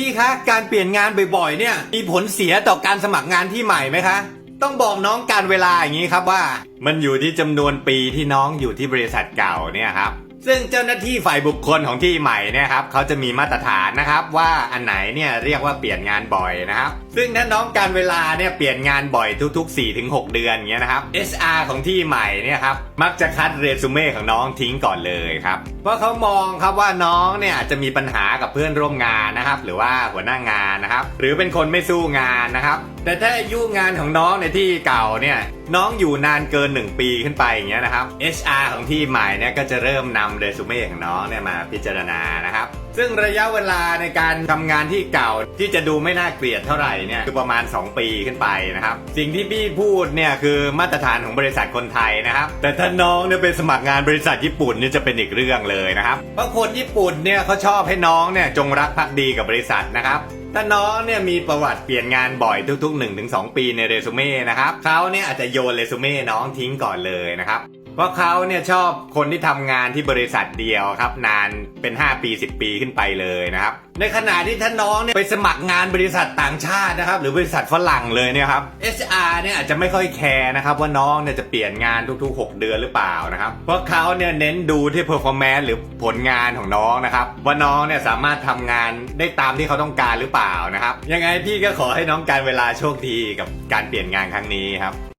พี่คะการเปลี่ยนงานบ่อยๆ เนี่ยมีผลเสียต่อการสมัครงานที่ใหม่ไหมคะ ต้องบอกน้องการเวลาอย่างนี้ครับว่า มันอยู่ที่จำนวนปีที่น้องอยู่ที่บริษัทเก่าเนี่ยครับ ซึ่งเจ้าหน้าที่ฝ่ายบุคคลของที่ใหม่เนี่ยครับเขาจะมีมาตรฐานนะครับว่าอันไหนเนี่ยเรียกว่าเปลี่ยนงานบ่อยนะครับ ซึ่งถ้าน้องการเวลาเนี่ยเปลี่ยนงานบ่อยทุก ๆ 4-6 เดือนเงี้ยนะครับ HR ของที่ใหม่เนี่ยครับมักจะคัดเรซูเม่ของน้องทิ้งก่อนเลยครับเพราะเขามองครับว่าน้องเนี่ยอาจจะมีปัญหากับเพื่อนร่วมงานนะครับ หรือว่าหัวหน้างานนะครับ หรือเป็นคนไม่สู้งานนะครับ แต่ถ้าอายุงานของน้องในที่เก่าเนี่ยน้องอยู่นานเกิน 1 ปีขึ้นไปอย่างเงี้ยนะครับ HR ของที่ใหม่เนี่ยก็จะเริ่มนำเรซูเม่ของน้องเนี่ยมาพิจารณานะครับ ซึ่งระยะเวลาในการทำงานที่เก่าที่จะดูไม่น่าเกลียดเท่าไหร่เนี่ยคือประมาณ 2 ปีขึ้นไปนะครับ สิ่งที่พี่พูดเนี่ยคือมาตรฐานของบริษัทคนไทยนะครับ แต่ถ้าน้องเนี่ยไปสมัครงานบริษัทญี่ปุ่นเนี่ยจะเป็นอีกเรื่องเลยนะครับเพราะคนญี่ปุ่นเนี่ยเขาชอบให้น้องเนี่ยจงรักภักดีกับบริษัทนะครับ ถ้าน้องเนี่ยมีประวัติเปลี่ยนงานบ่อยทุกๆ1-2 ปีในเรซูเม่นะครับเขาเนี่ยอาจจะโยนเรซูเม่น้องทิ้งก่อนเลยนะครับ เพราะเขาเนี่ยชอบคนที่ทำงานที่บริษัทเดียวครับ นานเป็น 5 ปี 10 ปีขึ้นไปเลยนะครับ ในขณะที่ท่านน้องเนี่ยไปสมัครงานบริษัทต่างชาตินะครับ หรือบริษัทฝรั่งเลยเนี่ยครับ HR เนี่ยอาจจะไม่ค่อยแคร์นะครับว่าน้องเนี่ยจะเปลี่ยนงานทุกๆ 6 เดือนหรือเปล่านะครับ เพราะเขาเนี่ยเน้นดูที่ performance หรือผลงานของน้องนะครับ ว่าน้องเนี่ยสามารถทำงานได้ตามที่เขาต้องการหรือเปล่านะครับ ยังไงพี่ก็ขอให้น้องการเวลาโชคดีกับการเปลี่ยนงานครั้งนี้ครับ